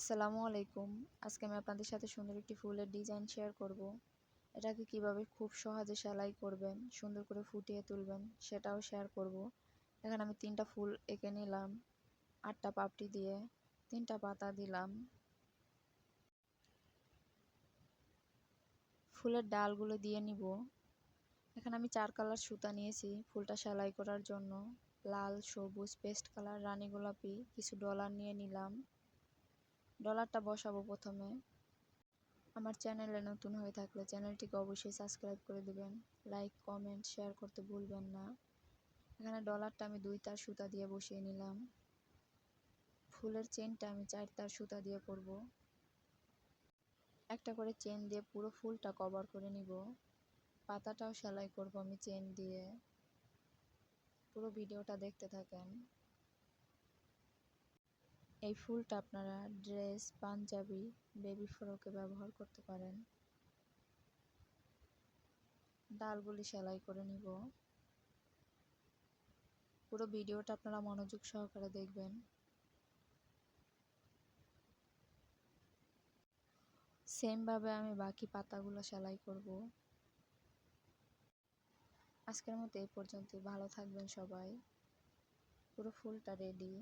আসসালামু আলাইকুম। আজকে আমি আপনাদের সাথে সুন্দর একটি ফুলের ডিজাইন শেয়ার করব। এটাকে কীভাবে খুব সহজে সেলাই করবেন, সুন্দর করে ফুটিয়ে তুলবেন, সেটাও শেয়ার করব। এখানে আমি তিনটা ফুল এঁকে নিলাম, আটটা পাপড়ি দিয়ে তিনটা পাতা দিলাম। ফুলের ডালগুলো দিয়ে নিব। এখানে আমি চার কালার সুতা নিয়েছি ফুলটা সেলাই করার জন্য। লাল, সবুজ, পেস্ট কালার, রানী গোলাপি, কিছু ডলার নিয়ে নিলাম। ডলারটা বসাবো প্রথমে। আমার চ্যানেলে নতুন হয়ে থাকলে চ্যানেলটিকে অবশ্যই সাবস্ক্রাইব করে দেবেন। লাইক, কমেন্ট, শেয়ার করতে ভুলবেন না। এখানে ডলারটা আমি দুই তার সুতা দিয়ে বসিয়ে নিলাম। ফুলের চেনটা আমি চার তার সুতা দিয়ে করব। একটা করে চেন দিয়ে পুরো ফুলটা কভার করে নিব। পাতাটাও সেলাই করব আমি চেন দিয়ে। পুরো ভিডিওটা দেখতে থাকেন। এই ফুলটা আপনারা ড্রেস, পাঞ্জাবি, বেবি ফ্রকে ব্যবহার করতে পারেন। ডালগুলি সেলাই করে নিব। পুরো ভিডিওটা আপনারা মনোযোগ সহকারে দেখবেন। সেমভাবে আমি বাকি পাতাগুলো সেলাই করব। আজকের মতো এই পর্যন্তই। ভালো থাকবেন সবাই। পুরো ফুলটা রেডি